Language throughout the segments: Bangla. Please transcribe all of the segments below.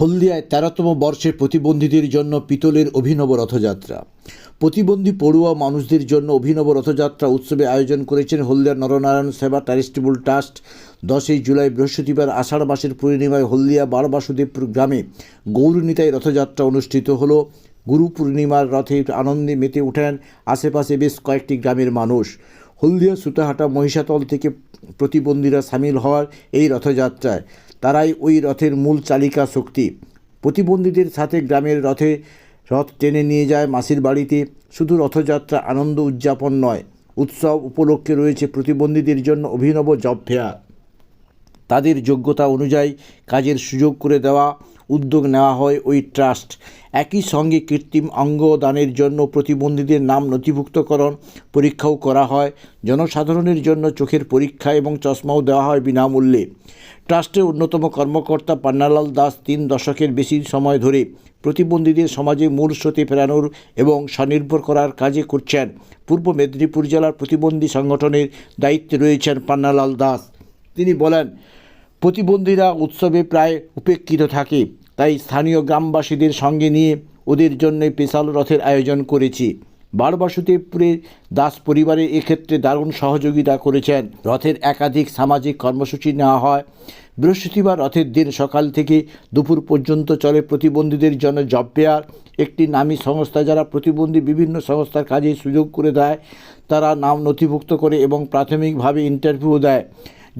হলদিয়ায় তেরোতম বর্ষে প্রতিবন্ধীদের জন্য পিতলের অভিনব রথযাত্রা। প্রতিবন্ধী পড়ুয়া মানুষদের জন্য অভিনব রথযাত্রা উৎসবে আয়োজন করেছেন হলদিয়া নরনারায়ণ সেবা চ্যারিটেবল ট্রাস্ট। দশই জুলাই বৃহস্পতিবার আষাঢ় মাসের পূর্ণিমায় হলদিয়া বারবাসুদেবপুর গ্রামে গৌরনীতায় রথযাত্রা অনুষ্ঠিত হলো। গুরু পূর্ণিমার রথে আনন্দে মেতে ওঠেন আশেপাশে বেশ কয়েকটি গ্রামের মানুষ। হলদিয়া সুতাহাটা মহিষাতল থেকে প্রতিবন্ধীরা সামিল হওয়ার এই রথযাত্রায়। তারাই ওই রথের মূল চালিকা শক্তি। প্রতিবন্ধীদের সাথে গ্রামের রথে রথ টেনে নিয়ে যায় মাসির বাড়িতে। শুধু রথযাত্রা আনন্দ উদযাপন নয়, উৎসব উপলক্ষে রয়েছে প্রতিবন্ধীদের জন্য অভিনব জব ফেয়ার। তাদের যোগ্যতা অনুযায়ী কাজের সুযোগ করে দেওয়া উদ্যোগ নেওয়া হয় ওই ট্রাস্ট। একই সঙ্গে কৃত্রিম অঙ্গ দানের জন্য প্রতিবন্ধীদের নাম নথিভুক্তকরণ পরীক্ষাও করা হয়। জনসাধারণের জন্য চোখের পরীক্ষা এবং চশমাও দেওয়া হয় বিনামূল্যে। ট্রাস্টের অন্যতম কর্মকর্তা পান্নালাল দাস তিন দশকের বেশি সময় ধরে প্রতিবন্ধীদের সমাজে মূল স্রোতে ফেরানোর এবং স্বনির্ভর করার কাজে করছেন। পূর্ব মেদিনীপুর জেলার প্রতিবন্ধী সংগঠনের দায়িত্বে রয়েছেন পান্নালাল দাস। তিনি বলেন, প্রতিবন্ধীরা উৎসবে প্রায় উপেক্ষিত থাকে। তাই স্থানীয় গ্রামবাসীদের সঙ্গে নিয়ে ওদের জন্য স্পেশাল রথের আয়োজন করেছি। বারবাসুদেবপুরের দাস পরিবারের এক্ষেত্রে দারুণ সহযোগিতা করেছেন। রথের একাধিক সামাজিক কর্মসূচি নেওয়া হয়। বৃহস্পতিবার রথের দিন সকাল থেকে দুপুর পর্যন্ত চলে প্রতিবন্ধীদের জন্য জব ফেয়ার। একটি নামী সংস্থা যারা প্রতিবন্ধী বিভিন্ন সংস্থার কাজে সুযোগ করে দেয়, তারা নাম নথিভুক্ত করে এবং প্রাথমিকভাবে ইন্টারভিউ দেয়।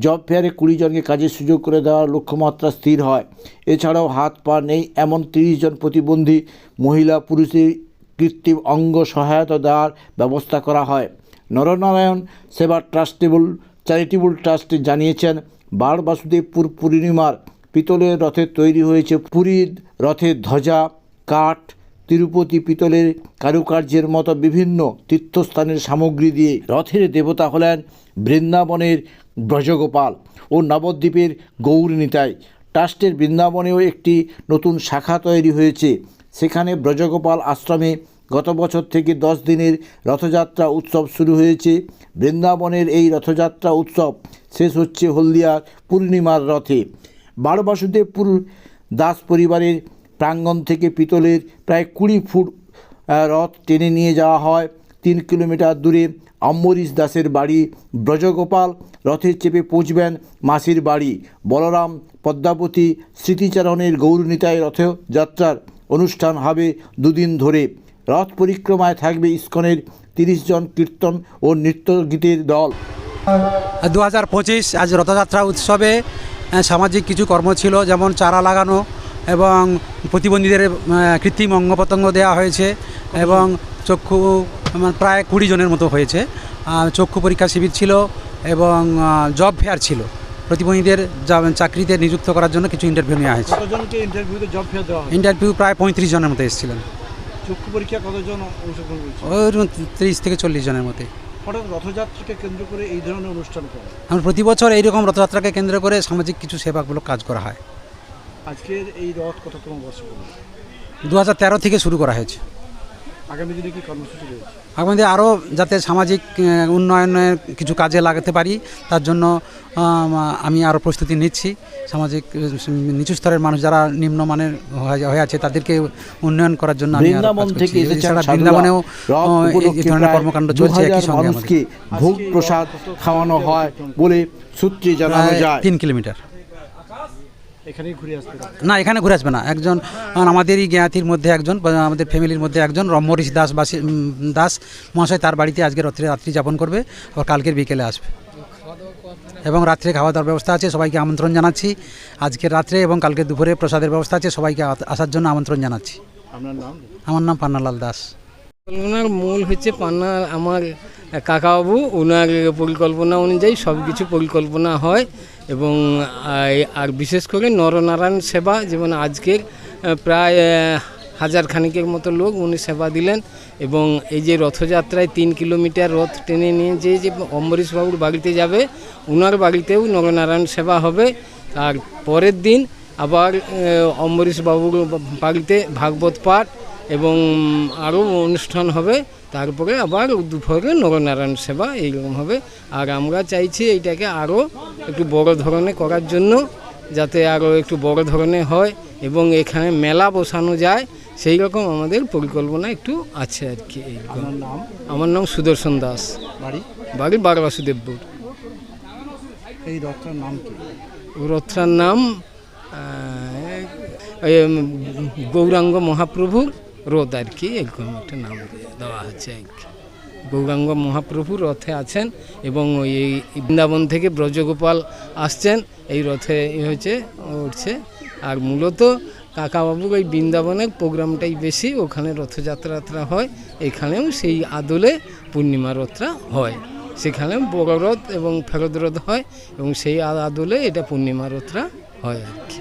জব ফেয়ারে কুড়ি জনকে কাজের সুযোগ করে দেওয়ার লক্ষ্যমাত্রা স্থির হয়। এছাড়াও হাত পা নেই এমন তিরিশ জন প্রতিবন্ধী মহিলা পুরুষের কৃত্রিম অঙ্গ সহায়তা দেওয়ার ব্যবস্থা করা হয়। নরনারায়ণ সেবা ট্রাস্টেবল, চ্যারিটেবল ট্রাস্টে জানিয়েছেন বার বাসুদেবপুর পূর্ণিমার পিতলের রথে তৈরি হয়েছে পুরীর রথের ধ্বজা, কাঠ, তিরুপতি পিতলের কারুকার্যের মতো বিভিন্ন তীর্থস্থানের সামগ্রী দিয়ে। রথের দেবতা হলেন বৃন্দাবনের ব্রজগোপাল ও নবদ্বীপের গৌরনীতায় ট্রাস্টের বৃন্দাবনেও একটি নতুন শাখা তৈরি হয়েছে। সেখানে ব্রজগোপাল আশ্রমে গত বছর থেকে দশ দিনের রথযাত্রা উৎসব শুরু হয়েছে। বৃন্দাবনের এই রথযাত্রা উৎসব শেষ হচ্ছে হলদিয়ার পূর্ণিমার রথে। বারবাসুদেবপুর দাস পরিবারের প্রাঙ্গণ থেকে পিতলের প্রায় কুড়ি ফুট রথ টেনে নিয়ে যাওয়া হয়। তিন কিলোমিটার দূরে অম্বরীশ দাসের বাড়ি ব্রজগোপাল রথের চেপে পৌঁছবেন মাসির বাড়ি। বলরাম পদ্মাবতী স্মৃতিচারণের গৌরনীতায় রথযাত্রার অনুষ্ঠান হবে দুদিন ধরে। রথ পরিক্রমায় থাকবে ইস্কনের তিরিশ জন কীর্তন ও নৃত্যগীতের দল। দু হাজার পঁচিশ আজ রথযাত্রা উৎসবে সামাজিক কিছু কর্ম ছিল, যেমন চারা লাগানো এবং প্রতিবন্ধীদের কৃত্রিম অঙ্গ প্রত্যঙ্গ দেওয়া হয়েছে এবং চক্ষু আমার প্রায় কুড়ি জনের মতো হয়েছে। চক্ষু পরীক্ষা শিবির ছিল এবং জব ফেয়ার ছিল। প্রতিবন্ধীদের চাকরিতে নিযুক্ত করার জন্য কিছু ইন্টারভিউ নেওয়া হয়েছে। কতজনকে ইন্টারভিউতে জব ফেয়ার দেওয়া ইন্টারভিউ প্রায় পঁয়ত্রিশ জনের মতো এসেছিলেন। চক্ষু পরীক্ষা কতজন অংশগ্রহণ ওই তিরিশ থেকে চল্লিশ জনের মতো হঠাৎ রথযাত্রাকে কেন্দ্র করে এই ধরনের অনুষ্ঠান করে আমার প্রতি বছর এইরকম রথযাত্রাকে কেন্দ্র করে সামাজিক কিছু সেবাগুলো কাজ করা হয়। আজকের এই রথ কততম বর্ষ পড়ল দু থেকে শুরু করা হয়েছে। আগামী দিনে কি কর্মসূচি রয়েছে? আমাদের আরও যাতে সামাজিক উন্নয়নের কিছু কাজে লাগাতে পারি তার জন্য আমি আরও প্রস্তুতি নিচ্ছি। সামাজিক নিচু স্তরের মানুষ যারা নিম্নমানের হয়ে- হয়ে আছে তাদেরকে উন্নয়ন করার জন্য। বৃন্দাবনেও এই- এই ধরনের কর্মকাণ্ড চলছে একই সঙ্গে ভোগ প্রসাদ খাওয়ানো হয় বলে সূত্রে জানানো যায়। তিন কিলোমিটার। এখানেই ঘুরে আসতে না এখানে ঘুরে আসবে না। একজন আমাদেরই জ্ঞাতির মধ্যে একজন আমাদের ফ্যামিলির মধ্যে একজন রম্মরিশ দাস বাসি দাস মহাশয় তার বাড়িতে আজকে রাত্রে রাত্রি যাপন করবে আবার কালকের বিকেলে আসবে। এবং রাত্রে খাওয়া দাওয়ার ব্যবস্থা আছে সবাইকে আমন্ত্রণ জানাচ্ছি। আজকে রাত্রে এবং কালকে দুপুরে প্রসাদের ব্যবস্থা আছে সবাইকে আসার জন্য আমন্ত্রণ জানাচ্ছি। আপনার নাম? আমার নাম পান্নালাল দাস। ওনার মূল হচ্ছে পান্না আমার কাকাবাবু। ওনার পরিকল্পনা অনুযায়ী সব কিছু পরিকল্পনা হয় এবং আর বিশেষ করে নরনারায়ণ সেবা, যেমন আজকের প্রায় হাজার খানিকের মতো লোক উনি সেবা দিলেন এবং এই যে রথযাত্রায় তিন কিলোমিটার রথ টেনে নিয়ে যে যে অম্বরীশবাবুর বাড়িতে যাবে ওনার বাড়িতেও নরনারায়ণ সেবা হবে। আর পরের দিন আবার অম্বরীশবাবুর বাড়িতে ভাগবত পাঠ এবং আরও অনুষ্ঠান হবে তারপরে আবার দুপুরে নরনারায়ণ সেবা এইরকম হবে। আর আমরা চাইছি এইটাকে আরও একটু বড় ধরনের করার জন্য যাতে আরও একটু বড় ধরনের হয় এবং এখানে মেলা বসানো যায় সেই রকম আমাদের পরিকল্পনা একটু আছে আর কি এইরকম। আমার নাম? সুদর্শন দাস। বাড়ি? বাড়ি বারবাসুদেবপুর। এই রথটার নাম কি? রথটার নাম গৌরাঙ্গ মহাপ্রভুর রথ আর কি এরকম একটা নাম দেওয়া হচ্ছে গৌরাঙ্গ মহাপ্রভু রথে আছেন এবং ওই এই বৃন্দাবন থেকে ব্রজগোপাল আসছেন, এই রথে হয়েছে উঠছে। আর মূলত কাকাবাবুর ওই বৃন্দাবনের প্রোগ্রামটাই বেশি, ওখানে রথযাত্রা হয়, এখানেও সেই আদলে পূর্ণিমা রথটা হয়। সেখানে বড় রথ এবং ফেরত রথ হয় এবং সেই আদলে এটা পূর্ণিমা রথটা হয় আর কি।